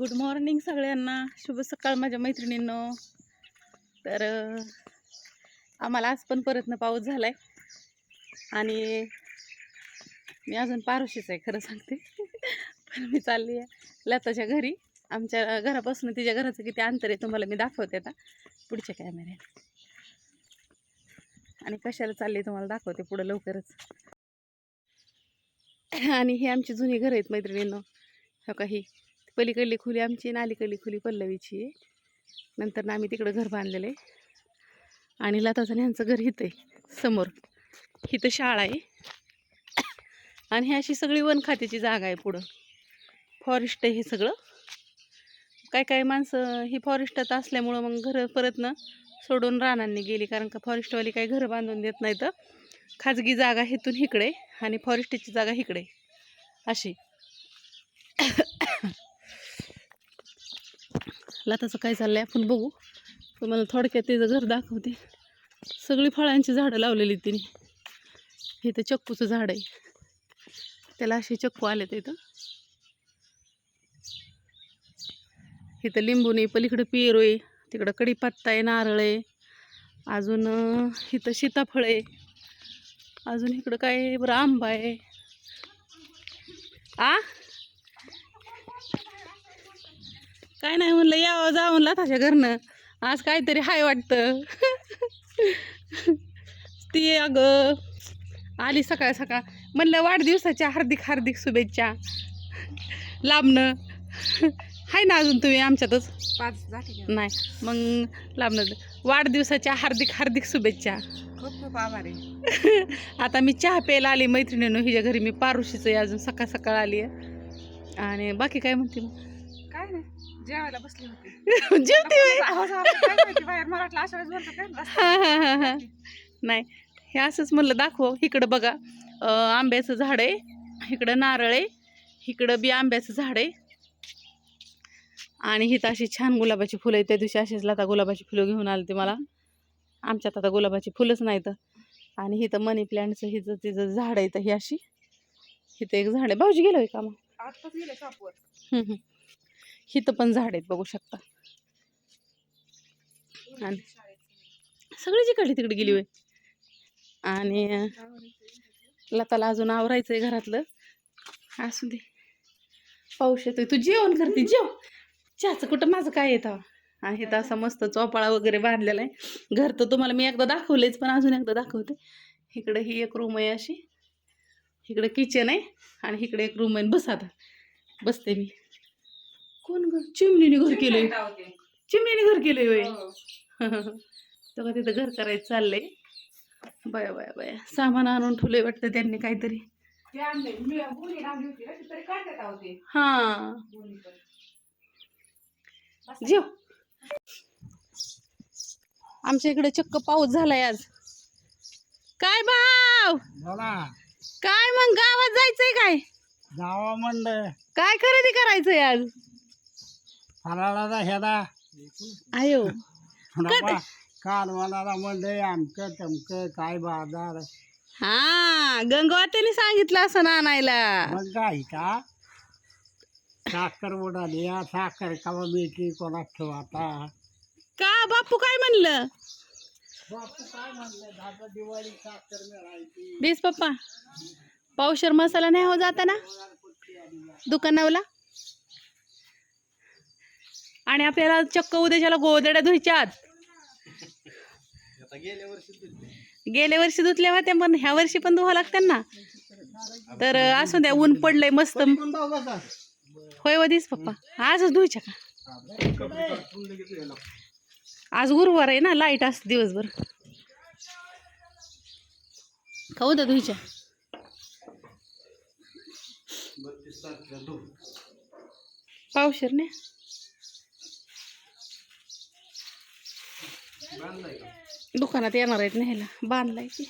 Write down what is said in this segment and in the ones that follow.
Good morning सगळ्यांना. शुभ सकाळ माझ्या मैत्रिणींनो. तर आम्हाला आज पण परतनं पाऊस झाला आहे आणि मी अजून पारोशीच आहे खरं सांगते. पण मी चालली आहे लताच्या घरी. आमच्या घरापासून तिच्या घराचं किती अंतर आहे तुम्हाला मी दाखवते आता. पुढच्या कॅमेऱ्यात आणि कशाला चालली तुम्हाला दाखवते पुढं लवकरच. आणि हे आमची जुनी घरं आहेत मैत्रिणींनो. हो काही पलीकडली खुली आमची आणि अलीकडली खुली पल्लवीची. आहे नंतर ना आम्ही तिकडं घर बांधलेलं आहे आणि लताचं यांचं ह्यांचं घर इथं आहे समोर. इथं शाळा आहे. आणि ही अशी सगळी वनखात्याची जागा आहे पुढं. फॉरेस्ट आहे हे सगळं. काय काय माणसं ही फॉरेस्टात असल्यामुळं मग घरं परत ना सोडून रानांनी गेली. कारण का फॉरेस्टवाली काही घरं बांधून देत नाही तर खाजगी जागा हेतून इकडे आणि फॉरेस्टची जागा इकडे. अशी. लताचं काय चाललं आहे आपण बघू. तुम्हाला थोडक्यात तिचं घर दाखवते. सगळी फळांची झाडं लावलेली तिने. इथं चक्कूचं झाड आहे. त्याला असे चक्कू आले इथं. इथं लिंबू नाही पलीकडं पेरू आहे तिकडं कडीपत्ता आहे नारळ आहे. अजून इथं सीताफळ आहे. अजून इकडं काय बरं आंबा आहे. आ? काय नाही म्हणलं यावं जाऊन लाथाच्या घरनं. आज काहीतरी हाय वाटतं. ती अगं आली सकाळ सकाळ. म्हणलं वाढदिवसाच्या हार्दिक हार्दिक शुभेच्छा. लांबनं हाय ना अजून तुम्ही आमच्यातच? पाच झाली नाही. मग लांबनं वाढदिवसाच्या हार्दिक हार्दिक शुभेच्छा. खूप खूप आभार आता मी चहा प्यायला आली मैत्रिणीनं. हिच्या घरी मी पारुशीचं आहे अजून सकाळ सकाळ आली आहे आणि बाकी काय म्हणते मग? जेवायला बसली होती. जेवते बाहेर वाटलं अशा वेळेस नाही हे असंच म्हणलं दाखव. इकडं बघा. आंब्याचं झाड आहे. इकडं नारळ आहे. इकडं बी आंब्याचं झाड आहे. आणि हिथं अशी छान गुलाबाची फुलं आहे त्या दिवशी अशीच लता गुलाबाची फुलं घेऊन आली ते मला. आमच्यात आता गुलाबाची फुलंच नाहीत. आणि हिथं मनी प्लॅन्टचं हिचं तिचं झाड आहे तर ही अशी. इथं एक झाड आहे. भाऊजी गेलो आहे का मग? हिथं पण झाड आहेत बघू शकता. आणि सगळी जिकडली तिकडे गेली होय. आणि लताला अजून आवरायचं आहे घरातलं. असू दे. पाऊस येतोय. तू जेवण करते जेव. चहाचं कुठं माझं काय येतं? आहे तर असा मस्त चोपाळा वगैरे बांधलेला आहे. घर तर तुम्हाला मी एकदा दाखवलेच पण अजून एकदा दाखवते. इकडे ही एक रूम आहे अशी. इकडे किचन आहे आणि इकडे एक रूम आहे. बस आता. बसते मी. कोण ग? चिमणीने घर केलंय. चिमणीने घर केलंय होय. तेव्हा तिथं घर करायचं चाललंय. बया बया बया. सामान आणून ठेवलंय वाटतं त्यांनी काहीतरी. हा. जेव. आमच्या इकडे चक्क पाऊस झालाय आज. काय भाव? बोला. काय मग गावात जायचंय काय? जावा म्हणलं काय खरेदी करायचंय आज? फराळाला ह्याला आयो. थोडाफार कालवाला म्हणलं आमचं तमकं काय बाजार. हा गंगवात्याने सांगितलं असं ना आणायला. मग काय का? साखर उडाली या साखर कवा मिळते कोणाच ठेव आता? का बापू काय म्हणलं? बापू काय म्हणलं आता दिवाळी साखर मिळायची. बेस पप्पा पावशर मसाला नाही हो जाता ना दुकानावला? आणि आपल्याला चक्क उद्याच्याला गोदड्या धुयच्यात. गेल्या वर्षी धुतल्या होत्या पण ह्या वर्षी पण धुवा लागतात ना. तर असू द्या ऊन पडलंय मस्त. होय वधीच पप्पा. आजच धुयच्या का? आज गुरुवार आहे ना लाइट असते दिवसभर. खाऊ द्या धुयच्या? पावशर ने? दुकानात येणार आहेत न्यायला. बांधलाय की.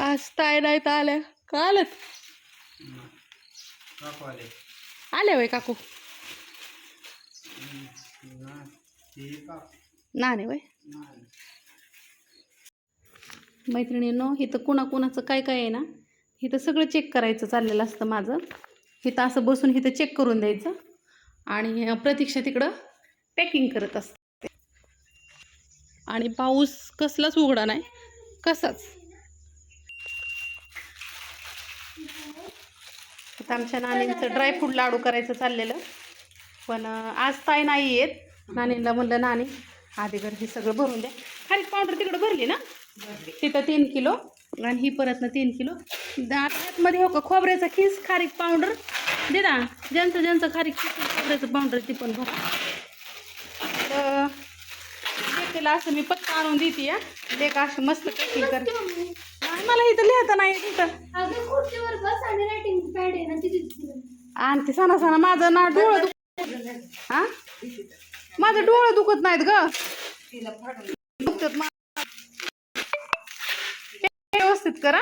आज ताय नाही तर आल्या. का आल्यात? आल्या वय काकू? नाणे वय? मैत्रिणींनो इथं कोणाकोणाचं काय काय आहे ना इथं सगळं चेक करायचं चाललेलं असतं माझं. इथं असं बसून इथं चेक करून द्यायचं. आणि प्रतीक्षा तिकडं पॅकिंग करत असते. आणि पाऊस कसलाच उघडा नाही. कसाच. आता आमच्या नानींचं ड्रायफ्रूट लाडू करायचं चाललेलं. पण आज ताई नाही येत. नानींना म्हणलं नानी आधी घर हे सगळं भरून द्या. खारीक पावडर तिकडं भरली ना? तिथं तीन किलो. आणि ही परत ना तीन किलो. मध्ये हो का खोबऱ्याचा खीस खारीक पावडर? दे ना ज्यांचं ज्यांचं खारीक खोबऱ्याचं पावडर ती पण भरा. लेकीला असं मी पत्ता आणून देते या लेक असं मस्त पॅकिंग कर. नाही मला इथं लिहिता नाही येत इथं अगं खुर्चीवर बस आणि रायटिंग पॅड आहे ना तिथे आणि ते सणा सणा माझं ना डोळं दुख हा? माझं डोळं दुखत नाहीत ग. व्यवस्थित करा.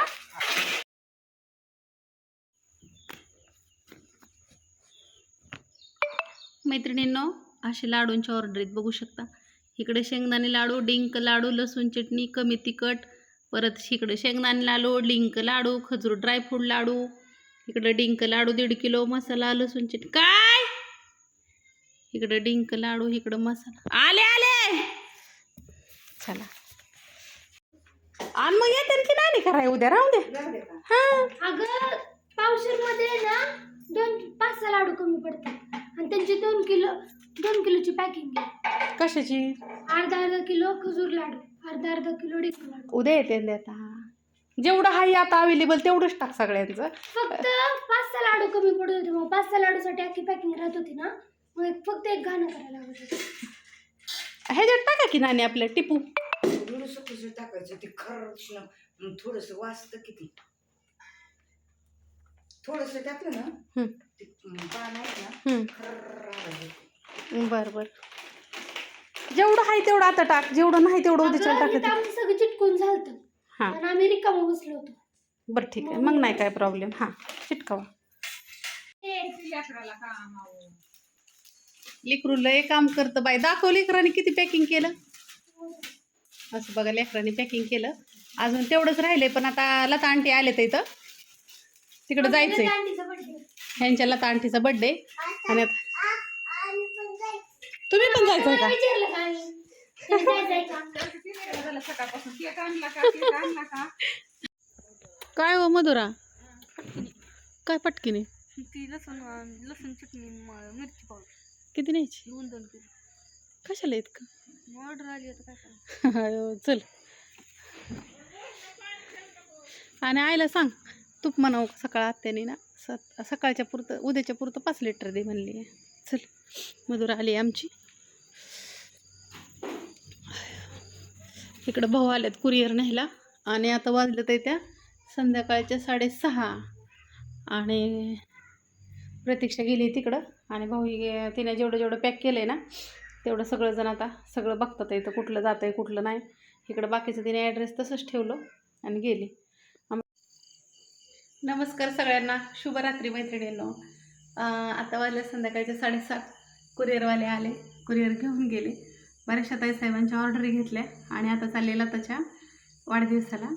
मैत्रिणींनो असे लाडूंच्या ऑर्डर आहेत बघू शकता. इकडे शेंगदाणे लाडू डिंक लाडू लसूण चटणी कमी तिखट परत इकडे शेंगदाणे लाडू डिंक लाडू खजूर ड्रायफ्रूट लाडू इकडे डिंक लाडू दीड किलो मसाला लसूण चटणी. काय? इकडे डिंक लाडू इकडं मसाला. आले आले! चला. आणि मग येते की नाही कराय उद्या? राहू दे. हा. अगं पावशेरमध्ये ना दोन पाच सहा लाडू कमी पडतात. आणि त्यांची दोन किलो दोन किलोची पॅकिंग आहे कशाची? अर्धा अर्धा किलो खजूर लाडू अर्धा अर्धा किलो डिंक लाडू. उद्या येते ना आता. जेवढं आहे आता अवेलेबल तेवढंच टाक सगळ्यांचं. फक्त पाच सहा लाडू कमी पडत होते मग पाच सहा लाडूसाठी अख्खी पॅकिंग राहत होती ना? मग एक- फक्त एक घाणं करायला लागत होतं. ह्याच्यात टाका की नाणी आपल्या टिपू. थोडंसं कसं टाकायचं ते खरं थोडस वाचतं किती? थोडस टाकलं ना हं, ते पान आहे ना हं. बर बर. जेवढं आहे तेवढं आता टाक जेवढं नाही तेवढं उद्याच्या आमचं सगळं चिटकून झालं हां. आणि आम्ही रिकामं बसलो होतो. बरं ठीक आहे. मग नाही काय प्रॉब्लेम हां चिटकावा. लेकरू लय काम करतं बाई. दाखव लेकराने किती पॅकिंग केलं. असं बघा लेकराने पॅकिंग केलं. अजून तेवढंच राहिलंय पण आता लता आंटी आले तर इथं. तिकडं जायचंय. आंटीचा birthday. ह्यांच्या लता आंटीचा बड्डे आणि आता आम्ही पण जायचं. तुम्ही पण जायचंय का? मला विचारलं का आम्ही? तुम्ही जायचंय का? किती वेळ झाला सकाळपासून केक आणला का केक आणला का काय हो मधुरा? काय पटकीने? ती लसूण लसूण चटणी मिरची पावडर. किती न्यायची? दोन दोन किलो. कशाला येत का ऑर्डर आली काय चल. आणि आईला सांग. तूप म्हणावं सकाळ आत्याने ना? स सकाळच्या पुरतं उद्याच्या पुरतं पाच लिटर दे म्हणली. आहे चल मधुरा आली आमची. इकडं भाऊ आल्यात कुरिअर न्यायला. आणि आता वाजलं तर त्या संध्याकाळच्या साडेसहा. आणि प्रतीक्षा गेली तिकडं. आणि भाऊ गे- तिने जेवढं जेवढं पॅक केलं आहे ना तेवढं सगळंजण आता सगळं बघतात येतं कुठलं जातं आहे कुठलं नाही. इकडं बाकीचं तिने ॲड्रेस तसंच ठेवलं आणि गेली. नमस्कार सगळ्यांना. शुभरात्री मैत्रिणींनो. आता वाजल्या संध्याकाळचे साडेसात. कुरिअरवाले आले. कुरिअर घेऊन गेले. बऱ्याचशा ताई साहेबांच्या ऑर्डरी घेतल्या आणि आता चाललेला त्याच्या वाढदिवसाला.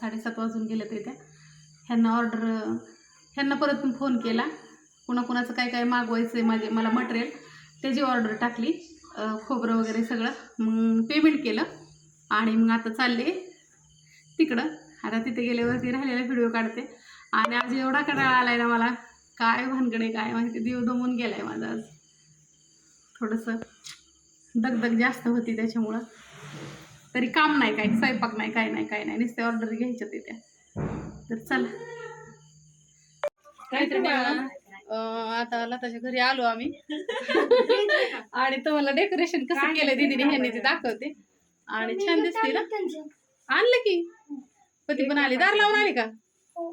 साडेसात वाजून गेले ते त्या ह्यांना ऑर्डर ह्यांना परत मी फोन केला. कुणाकुणाचं काय काय मागवायचं आहे माझे मला मटेरियल त्याची ऑर्डर टाकली. खोबरं वगैरे सगळं. मग पेमेंट केलं. आणि मग आता चालले तिकडं. आता तिथे गेल्यावरती राहिलेला व्हिडिओ काढते. आणि आज एवढा कंटाळा आलाय ना मला. काय भानगडे काय माहिती. देव दमून गेलाय माझा आज. थोडंसं दगदग जास्त होती त्याच्यामुळं. तरी काम नाही काय स्वयंपाक नाही काय नाही काय नाही. नुसते ऑर्डर घ्यायच्या ते त्या तर चला. काहीतरी आता लताच्या घरी आलो आम्ही. आणि तुम्हाला डेकोरेशन कसं केलं दीदीने ह्यांनी ते दाखवते. आणि छान दिसते ना. त्यांचं. आणलं की. पती पण आली. दार लावून आली का? हो.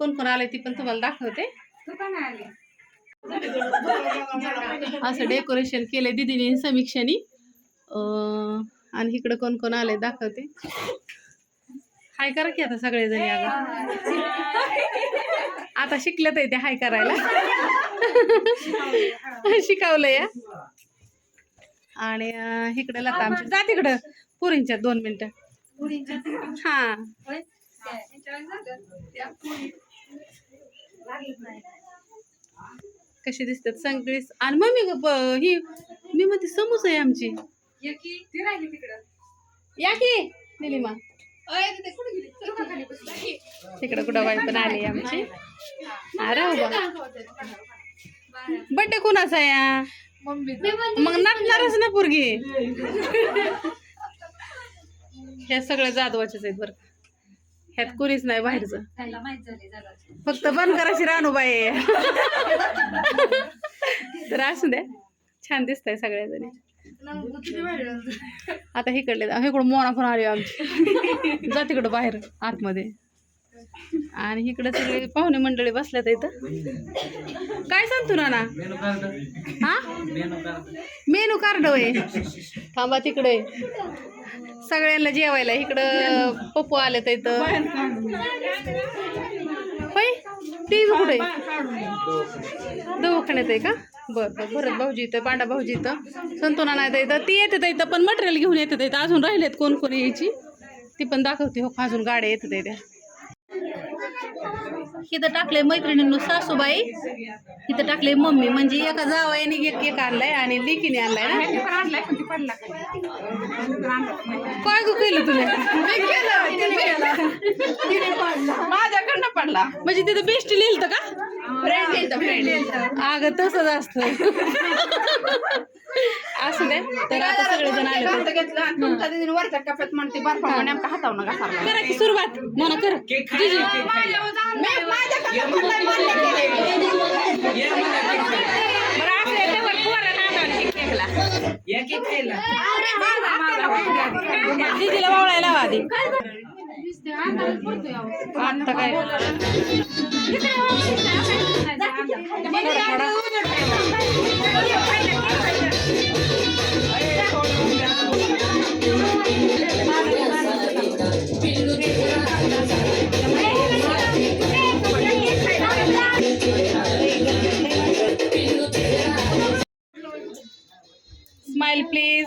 कोण कोण आले ती पण तुम्हाला दाखवते. तू आली. असं डेकोरेशन केलंय दीदीने समीक्षानी. आणि इकडं कोण कोण आलंय दाखवते. हाय करा की आता सगळेजणी अगं आता शिकल्यात आहे ते हाय करायला. शिकवलंय या आणि इकडे लता आमची जा तिकडं. पुरींच्या दोन मिनिटं. हा. कशी दिसतात सगळी आणि मम्मी ग ब- ही मी म्हणते समूस आहे आमची. या की निलिमा. तिकडं कुठं बाई पण आली आमची. अरे बड्डे कुणाचा या मी मग नटणारच ना पोरगी. ह्या सगळ्या जादवाच्याच आहेत बरं ह्यात कुणीच नाही बाहेरचं. फक्त बंद करायची रानूबाई आहे. तर असू द्या. छान दिसतंय सगळ्याजणी. आता इकडले जा. इकडं मोना पण आली आमची. जा तिकडं बाहेर आतमध्ये. आणि इकडे सगळे पाहुणे मंडळी बसल्यात इथं. काय सांगतो ना ना हा? मेनू कार्ड होय. थांबा तिकडे. सगळ्यांना जेवायला इकडं पप्पू आले तर इथं. होय? टी व्ही कुठे? दवाखान्यात आहे का? बरं बरं. भरत भाऊजी इथं पांडा भाऊजी इथं. संतोना नाही इथं. ती येते इथं पण मटेरियल घेऊन येते इथं. अजून राहिलेत कोण कोण यायची? ती पण दाखवते. हो अजून गाड्या येतात त्या इथं टाकले मैत्रिणींनो सासूबाई. इथं टाकले मम्मी. म्हणजे एका जावयाने एक एक आणलाय आणि लिकीने आणलाय ना? काय गं केलं तुला? माझ्याकडनं पडला. म्हणजे तिथं बेस्ट लिहिलं का? अगं तसंच असतं. असू दे तर आता सगळेजण आले तर घेतलं वरच्या कप्यात म्हणते बर्फा नेमका हातावनं घासारला करा की सुरुवात. म्हणा कर. वावळायला लावा आधी. आता काय स्माइल प्लीज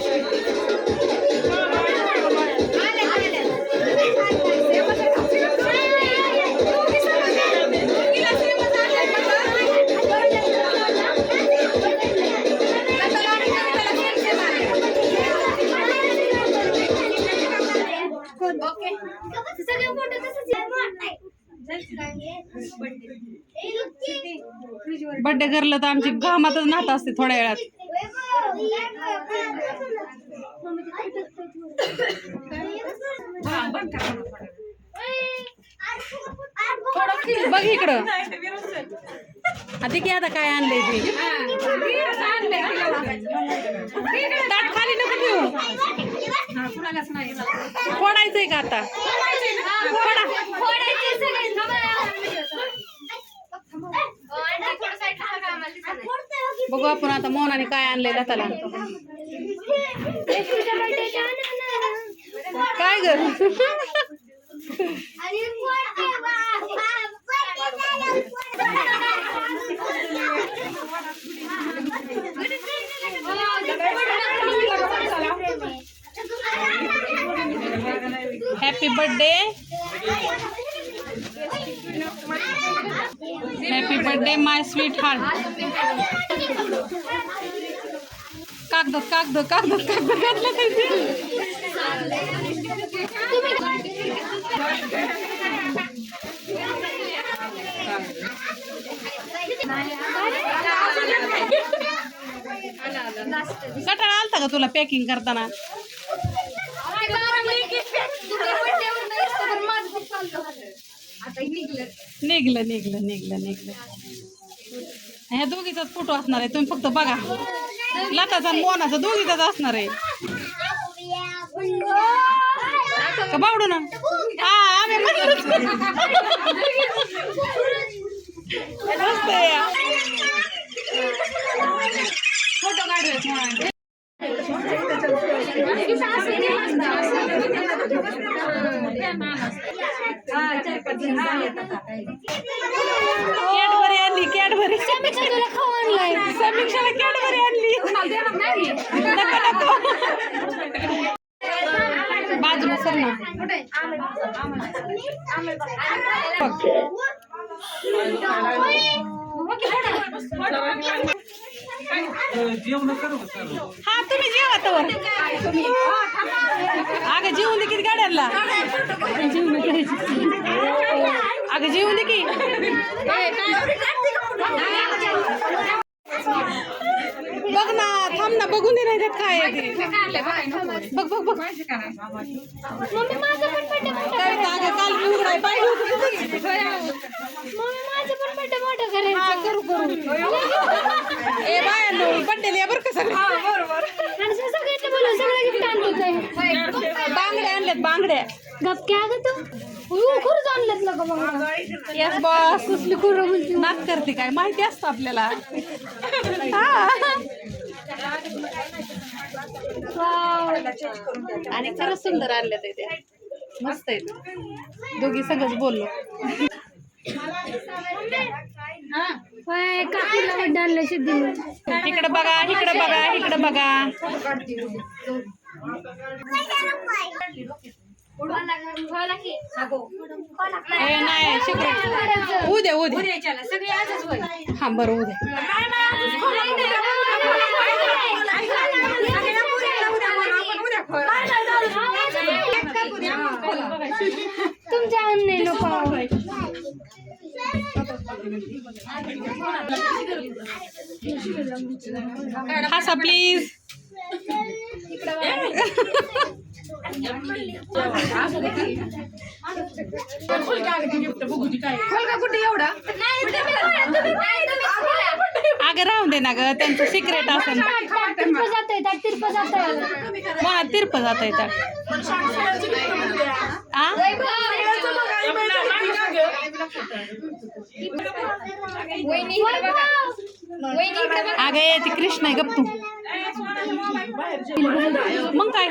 सगळे बड्डे करलं तर आमची घामातच नात असते थोड्या वेळात. बघ. इकडं. आता की आता काय आणलंय ते? ताट खाली नको ठेवू. फोडायचंय का आता? बघू आपण आता मोनाने काय आणलंय लताला. काय ग happy birthday happy birthday my sweetheart कागद कागद कागद कागद घातलं कटाळा आलता का तुला पॅकिंग करताना? निघलं निघलं निघलं निघलं. ह्या दोघीचाच फोटो असणार आहे. तुम्ही फक्त बघा. लताचा आणि मोनाचा दोघीचाच असणार आहे. का बावडू ना? हा आम्ही मस्त फोटो काढूयात कॅडबरी आणली कॅडबरी. समीक्षा तुला खाऊ आणलाय समीक्षाला कॅडबरी आणली. नको नको. बाजूला सर ना. हा तुम्ही जेवा तर अगं जेवून दे किती गाड्यांना. अगं जेवून दे की. बघ ना थांब ना बघून दे नाही त्यात काय आहे ते. बघ बघ बघ मम्मी माझं पण बड्डे मोठं काय अगं काल मी उघडाय पाहिजे होतं तुझं. मम्मी माझं पण बड्डे मोठं हा करू करू. ए बायांनो बड्डेला या बरं का सगळं. काय बांगड्या आणल्यात बांगड्या. गपक्या ग तू? खरंच आणलं लगा बाबा येस बॉस करते काय? माहिती असतं आपल्याला. हा. आणि खरंच सुंदर आणल्यात ते. मस्त आहेत. दोघी सगळंच बोललो. होय, इकडे बघा इकडे बघा इकडे बघा. नाही शिकू उद्या उद्या हा बरं उद्या तुमच्या अन्ने नको हसा प्लीज कुठे एवढा अगं राहून दे ना ग त्यांचं सिक्रेट असेल. तिरप तिरप जाता येतात अगं ये ती कृष्ण आहे तू मग काय?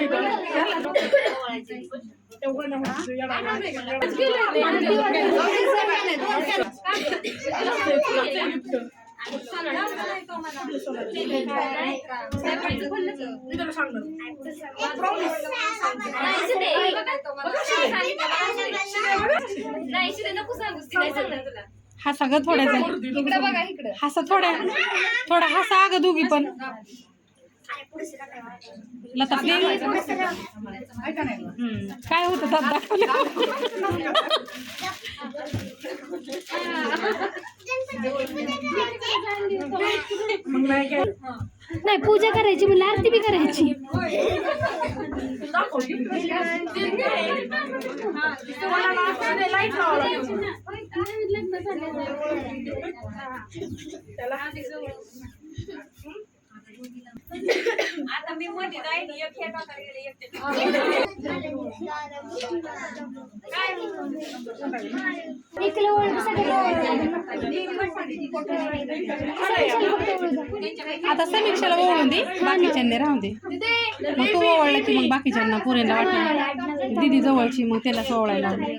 हसा ग थोड्या जण हसा थोड्या थोडा हसा अगं दोघी पण. लता प्लीज़ काय होतं दात दाखवलं? नाही पूजा करायची म्हणजे आरती बी करायची. 你在干嘛 इकडे वळ सगळं आता समीक्षाला ओळून दे बाकीच्यांनी राहून दे. मग तू ओवळला की मग बाकीच्यांना पुरेला वाटलं. दिदी जवळची मग त्याला ओवळायला लावली.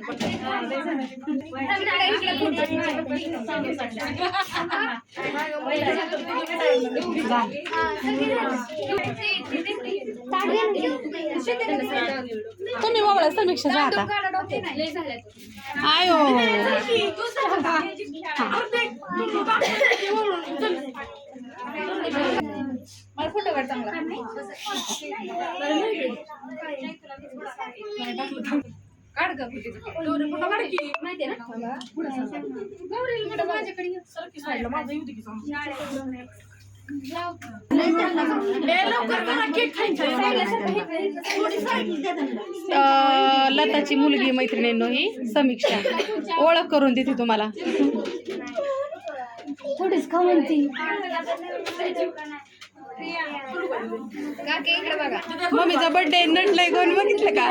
तुम्ही वगळा समीक्षा जा आता. आयो. मला फोटो काढ चांगला. काढ का फोटो काढ की. माहितीये ना? गौरीला माझ्याकडे की लताची मुलगी मैत्रिणींनो ही समीक्षा. ओळख करून देते तुम्हाला. थोडीच खाऊ म्हणती. काकी इकडे बघा. मम्मीचा बर्थडे नटलंय कोण बघितलं का?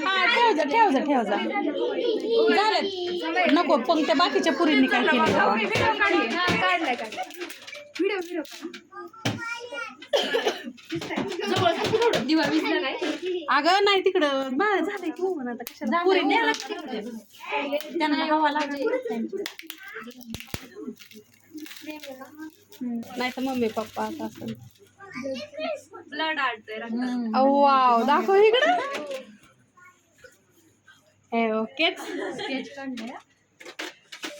हा झालं नको पण त्या बाकीच्या पुरींनी काय केलं? दिवा नाही अगं नाही तिकडं. बाळ झालंय की हो आता कशाला? पुरींनी त्यांना हवा लागली. नाही तर मम्मी पप्पा आता असं. ब्लड आडतंय वाव. दाखव इकडं. हे काढलाय.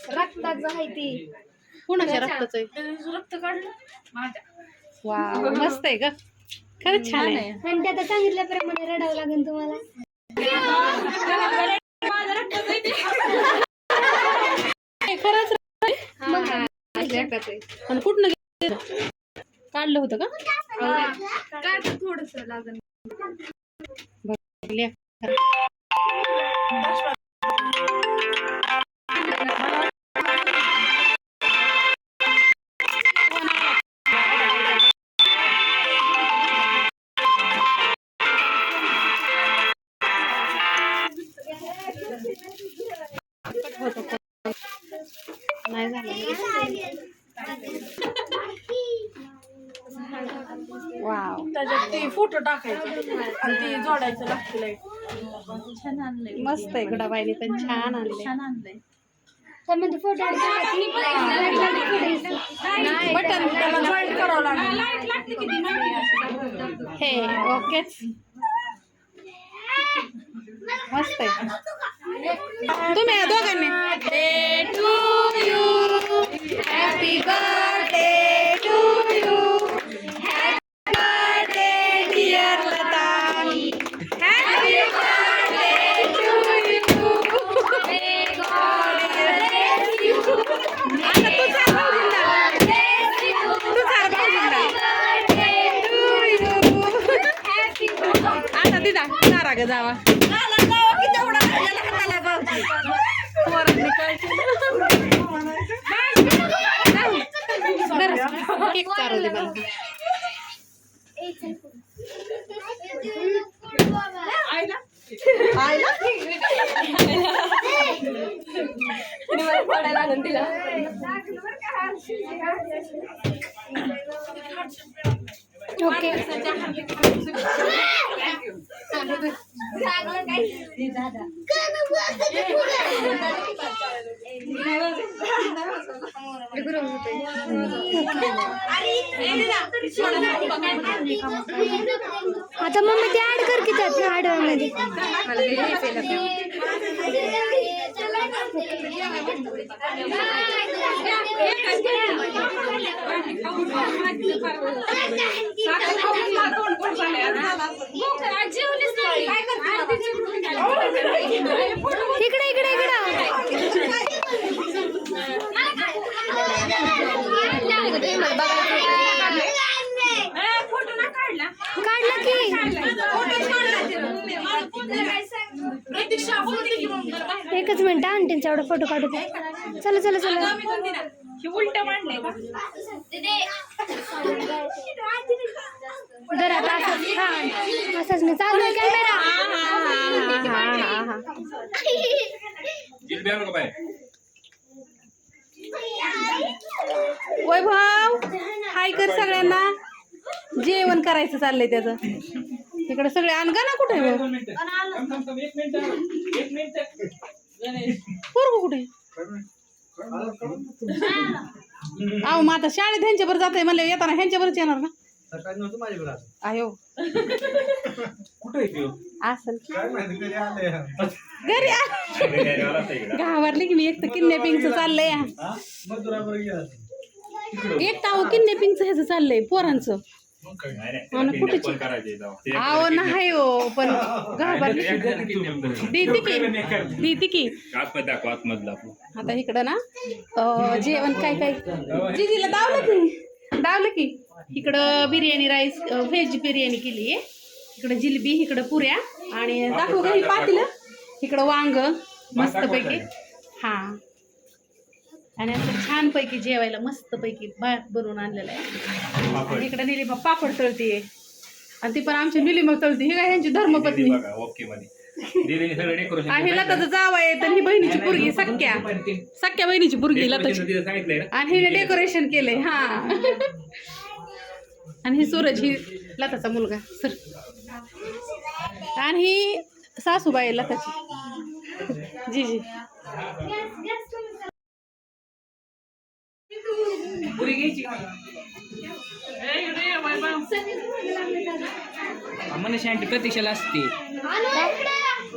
रक्ताचं आहे ती. कुणाच्या रक्ताचं आहे? रक्त काढलं? माझ्या. वाव मस्त आहे ग. खरंच छान आहे. आणि ते आता सांगितल्याप्रमाणे रडावं लागेल तुम्हाला. खरंच आणि कुठनं घेतलं? काढलं होतं का काय थोडस. होतं. नाही झालं. वाव. त्याच्यात ते फोटो टाकायचे. आणि ते जोडायचं लागतं मस्त आहे गुडाबाईने पण छान आणले त्यामध्ये फोटो बटन त्याला करावं लागेल. हे ओकेच. मस्त आहे. तुम्ही या दोघांनी. Day to you happy birthday to you happy birthday dear Lata happy birthday to you आता तू चाल भाऊजींना. तू चाल भाऊजींना. आता दिदा नारा ग जावा पोरांनी काय केलं? बरं, केक चारू दे मला ओके आता मम्मी ते ऍड कर की त्यात आडव्यामध्ये इकडे इकडे. इकडे काढलं. की. एकच मिनिट आंटींचा एवढा फोटो काढू दे. चला चला चला. जरा आता असंच हा असंच नाही चालू आहे कॅमेरा वैभव हाय कर सगळ्यांना. जेवण करायचं चाललंय त्याचं. इकडे सगळे अनगा ना कुठे आहे पोरगं कुठे अहो मग आता शाळेत ह्यांच्यावर जात आहे म्हणले येताना ह्यांच्यावरच येणार ना सकाळी नव्हतं माझ्याकडे आज. आयो कुठे आहे त्यो? असल काय माहिती कधी आलंय घरी आ. घाबरली की मी एक तर किडनॅपिंगचं चाललंय हा मजुराबरोबर गेला असेल. एक तर अहो किडनॅपिंगचं ह्याचं चाललंय पोरांचं अहो नाही हो पण घाबरली. देते की. देते की. आता इकडं ना जेवण काय काय? जिजीला दावलं की. दावलं की. इकडं बिर्याणी राईस व्हेज बिर्याणी केली. आहे इकडं जिलबी इकडं पुऱ्या. आणि दाखवू का ही पातीलं. इकडं वांग मस्तपैकी. हा. आणि असं छानपैकी जेवायला मस्तपैकी भात बनवून आणलेलं आहे. आणि इकडे निलिमा पापड तळतीये. आणि ती पण आमची निलिमा तळती. ही काय यांची धर्मपत्नी? बघा ओके आणि लताचं जाव आहे तर ही बहिणीची पुरगी सख्या. सख्या बहिणीची पुरगी लताची. आणि हिने डेकोरेशन केलंय हा. आणि ही सूरज ही लताचा मुलगा सर. आणि ही सासूबाई आहे लताची. जी जी. पुरी घ्यायची मनीष आंटी प्रतीक्षाला असते.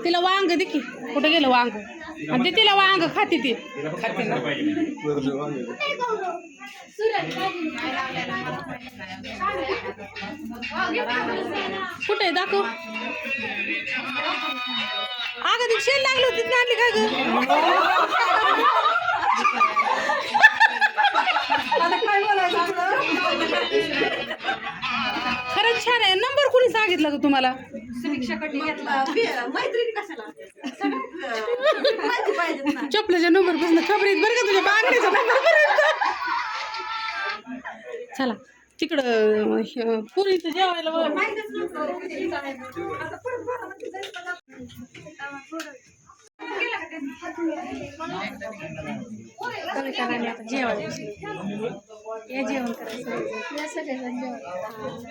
तिला वांग दे की. कुठं गेलं वांग? आणि ते तिला वांग खाती ती. मसाला पाहिजे कुठे दाखव. अगं ती शेल लागली होती ना आणली का खरंच छान आहे. नंबर कोणी सांगितलं का तुम्हाला? चपलाच्या नंबरपासून खबरीत बरं का तुझ्या बांगडीचा नंबर चला तिकडं अं, पुरीचं जेवायला. कविता राणी आता जेवायला बसली. या जेवण करायचं या सगळ्यांना जेवण